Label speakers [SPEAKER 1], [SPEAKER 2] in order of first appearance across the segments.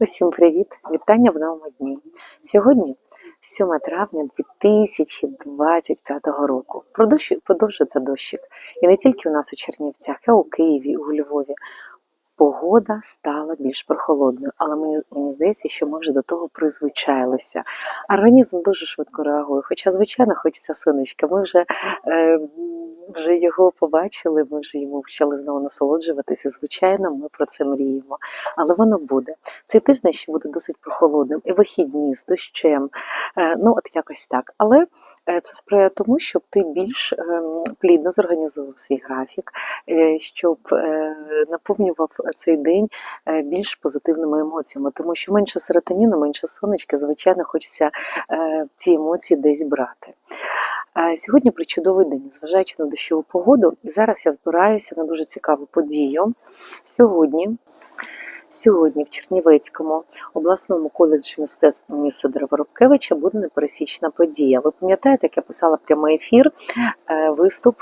[SPEAKER 1] Усім привіт! Вітання в новому дні. Сьогодні 7 травня 2025 року. Продовжує- Продовжується дощик. І не тільки у нас у Чернівцях, а у Києві, у Львові. Погода стала більш прохолодною, але мені, мені здається, що ми вже до того призвичайлися. Організм дуже швидко реагує. Хоча, звичайно, хочеться сонечка. Ми вже, е, вже його побачили, ми вже йому почали знову насолоджуватися. Звичайно, ми про це мріємо. Але воно буде. Цей тиждень ще буде досить прохолодним, і вихідні з дощем. Е, ну, от якось так. Але е, це сприяє тому, щоб ти більш ем, плідно зорганізував свій графік, е, щоб наповнював цей день більш позитивними емоціями, тому що менше серотоніну, менше сонечка, звичайно, хочеться ці емоції десь брати. Сьогодні причудовий день, незважаючи на дощову погоду, і зараз я збираюся на дуже цікаву подію. Сьогодні Сьогодні в Чернівецькому обласному коледжі мистецтв імені Сидора Воробкевича буде непересічна подія. Ви пам'ятаєте, як я писала прямий ефір, е, виступ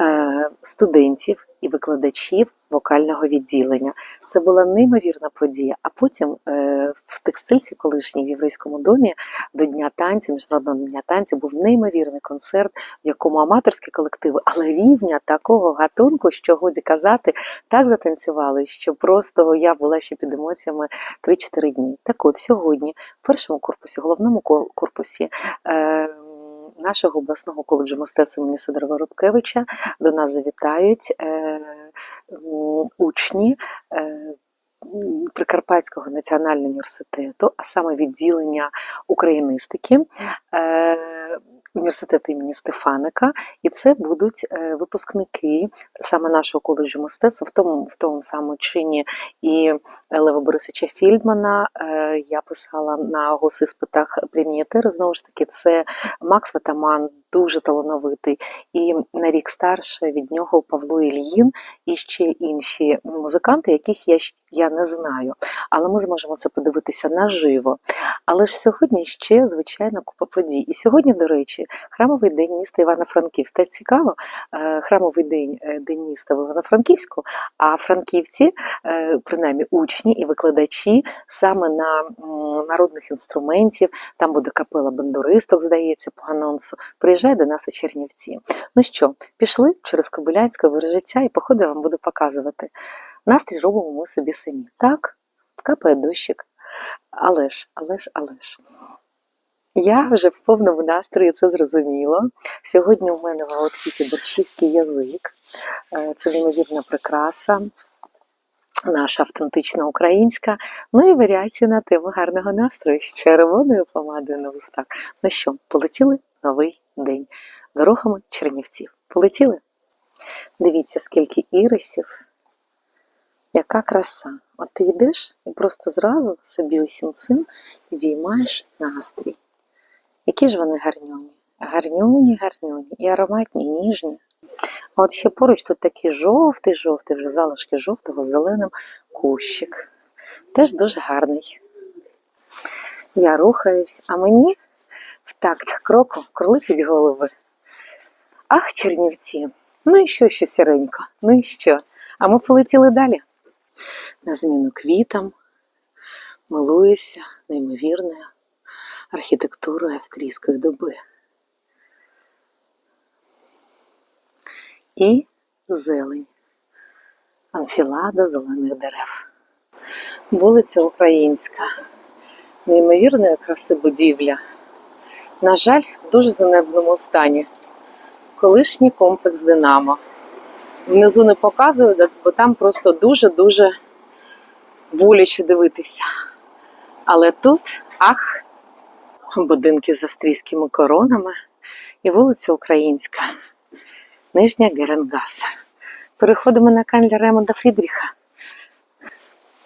[SPEAKER 1] е, студентів і викладачів вокального відділення. Це була неймовірна подія. А потім е, в текстильці колишній в єврейському домі до Дня танцю, міжнародного дня танцю, був неймовірний концерт, в якому аматорські колективи, але рівня такого гатунку, що годі казати, так затанцювали, що просто я була ще під емоціями 3-4 дні. Так от сьогодні, в першому корпусі, головному ко- корпусі. Нашого обласного коледжу мистецтва імені Сидора Воробкевича. До нас завітають е, учні е, Прикарпатського національного університету, а саме відділення україністики е, університету імені Стефаника, і це будуть е, випускники саме нашого коледжу мистецтва в тому, в тому самому чині і Лева Борисовича Фільдмана. Е, Я писала на госиспитах премієтери. Знову ж таки, це Макс Ватаман, дуже талановитий, і на рік старше від нього Павло Ільїн і ще інші музиканти, яких я, я не знаю. Але ми зможемо це подивитися наживо. Але ж сьогодні ще, звичайно, купа подій. І сьогодні, до речі, храмовий день міста Івано-Франківськ. Так цікаво, е, храмовий день, е, день міста в Івано-Франківську, а франківці, е, принаймні учні і викладачі, саме на народних інструментів, там буде капела бандуристок, здається, по анонсу, приїжджає до нас у Чернівці. Ну що, пішли через Кобилянське життя і походу я вам буду показувати. Настрій робимо ми собі самі. Так, капає дощик. Але ж, але ж, але ж. Я вже в повному настрої це зрозуміло. Сьогодні у мене в аутфіті борщівський язик. Е, Це неймовірна прикраса, наша автентична українська. Ну і варіації на тему гарного настрою з червоною помадою на вустах. Ну що, полетіли новий день дорогами Чернівців. Полетіли? Дивіться, скільки ірисів, яка краса. От ти йдеш і просто зразу собі усім цим підіймаєш настрій. Які ж вони гарнюні? Гарнюні, гарнюні, і ароматні, і ніжні. А от ще поруч тут такий жовтий, жовтий, вже залишки жовтого з зеленим кущик. Теж дуже гарний. Я рухаюсь, а мені в такт кроку кролить голови. Ах, Чернівці, ну і що ще сіренько? Ну і що? А ми полетіли далі. На зміну квітам милуюся неймовірною архітектурою австрійської доби. І зелень, анфілада зелених дерев. Вулиця Українська, неймовірної краси будівля. На жаль, в дуже занедбаному стані. Колишній комплекс Динамо. Внизу не показую, бо там просто дуже-дуже боляче дивитися. Але тут, ах, будинки з австрійськими коронами і вулиця Українська, Нижня Геренгаса. Переходимо на канцлера Ремонда Фрідріха.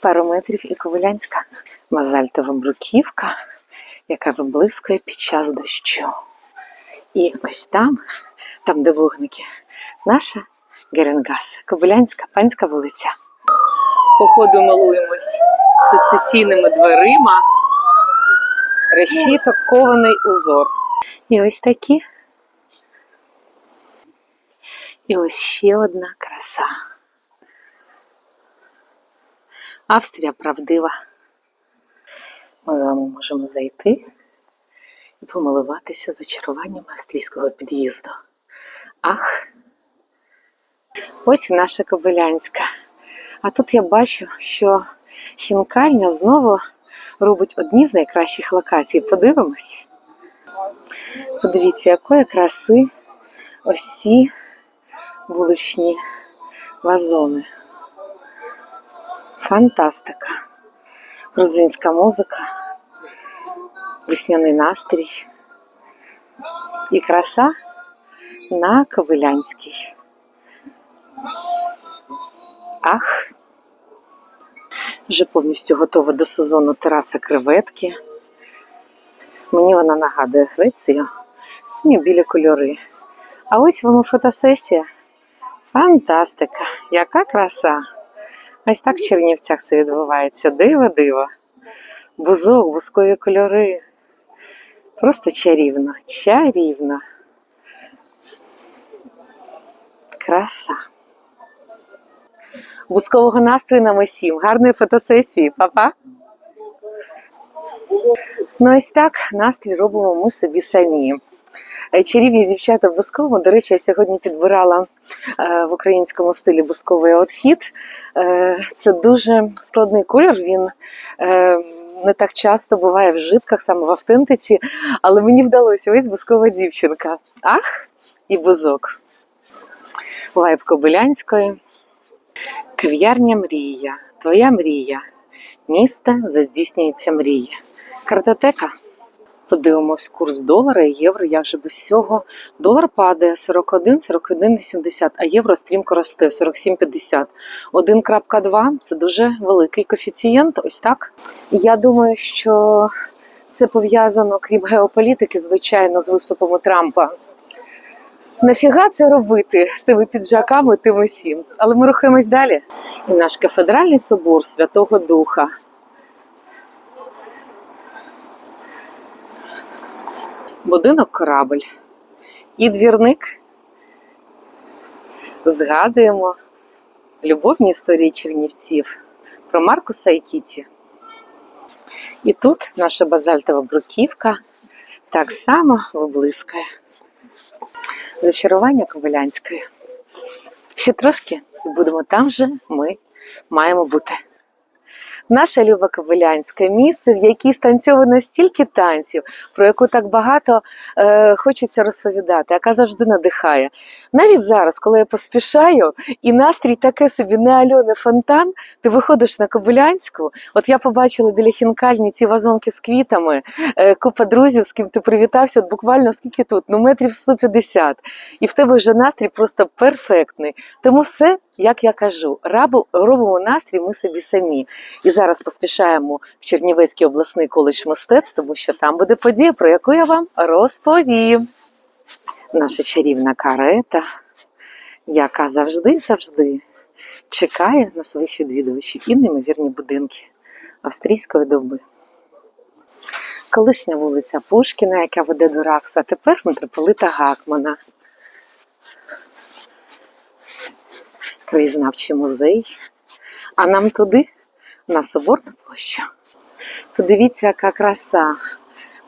[SPEAKER 1] Пару метрів і Ковалянська. Мазальтова бруківка, яка виблискує під час дощу. І ось там, там, де вогники, наша Геренгаса, Кобилянська панська вулиця. Походу милуємось сецесійними дверима, решіток, кований узор. І ось такі. І ось ще одна краса. Австрія правдива. Ми з вами можемо зайти і помилуватися зачаруванням австрійського під'їзду. Ах! Ось наша Кобилянська. А тут я бачу, що хінкальня знову робить одні з найкращих локацій. Подивимось. Подивіться, якої краси ось ці вуличні вазони. Фантастика. Грузинська музика, весняний настрій і краса на Ковилянській. Ах, вже повністю готова до сезону тераса креветки. Мені вона нагадує Грецію, синьо-білі кольори. А ось вам фотосесія. Фантастика! Яка краса! Ось так в Чернівцях це відбувається. Диво, диво. Бузок, бузкові кольори. Просто чарівно, чарівно. Краса. Бузкового настрою нам усім. Гарної фотосесії, Па-па. Ну, ось так настрій робимо ми собі самі. Е, Чарівні дівчата в бусковому. До речі, я сьогодні підбирала е, в українському стилі бусковий аутфіт. Е, Це дуже складний колір. Він не так часто буває в житках, саме в автентиці, але мені вдалося ось бускова дівчинка. Ах, і бузок. Вайб Кобилянської. Кав'ярня мрія. Твоя мрія. Місто, заздійснюється здійснюється мрія. Картотека. Подивимось курс долара і євро, як же без цього. Долар падає 41, 41,80, а євро стрімко росте 47,50. 1.2 це дуже великий коефіцієнт. Ось так. Я думаю, що це пов'язано, крім геополітики, звичайно, з виступами Трампа. Нафіга це робити з тими піджаками, тим усім. Але ми рухаємось далі. І наш кафедральний собор Святого Духа. Будинок корабль. І двірник. Згадуємо любовні історії чернівців про Маркуса і Кіті. І тут наша базальтова бруківка так само виблискає. Зачарування Ковалянської. Ще трошки і будемо там же ми маємо бути. Наша Люба Ковилянська місце, в якій станцьовано стільки танців, про яку так багато е, хочеться розповідати, яка завжди надихає. Навіть зараз, коли я поспішаю, і настрій таке собі не альоне фонтан, ти виходиш на Кобилянську. От я побачила біля хінкальні ці вазонки з квітами, е, купа друзів, з ким ти привітався, от буквально скільки тут, ну метрів 150. І в тебе вже настрій просто перфектний. Тому все, як я кажу, рабу, робимо настрій ми собі самі. І зараз поспішаємо в Чернівецький обласний коледж мистецтв, тому що там буде подія, про яку я вам розповім. Наша чарівна карета, яка завжди-завжди чекає на своїх відвідувачів і неймовірні будинки австрійської доби. Колишня вулиця Пушкіна, яка веде до Раксу, а тепер митрополита Гакмана. Краєзнавчий музей. А нам туди, на Соборну площу. Подивіться, яка краса.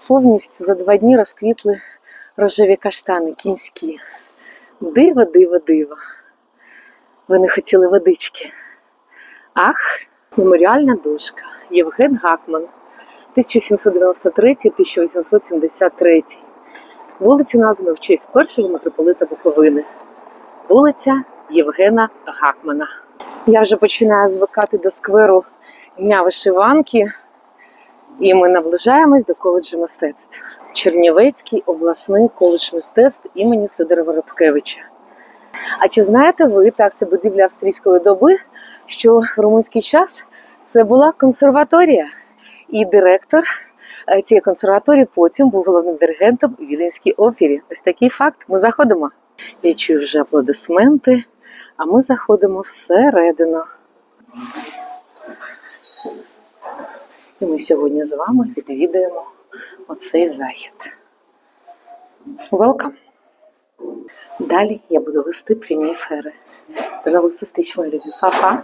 [SPEAKER 1] Повністю за два дні розквітли рожеві каштани кінські. Диво, диво, диво. Вони хотіли водички. Ах, меморіальна дошка. Євген Гакман. 1793-1873. Вулицю названо в честь першого митрополита Буковини. Вулиця Євгена Гакмана. Я вже починаю звикати до скверу Дня вишиванки, і ми наближаємось до коледжу мистецтв. Чернівецький обласний коледж мистецтв імені Сидора Рибкевича. А чи знаєте ви, так це будівля австрійської доби, що в румунський час це була консерваторія, і директор е, цієї консерваторії потім був головним диригентом у Віденській опері. Ось такий факт. Ми заходимо. Я чую вже аплодисменти, а ми заходимо всередину. І ми сьогодні з вами відвідаємо оцей захід. Welcome! Далі я буду вести прямі ефери. До нових зустріч, мої любі. Па-па!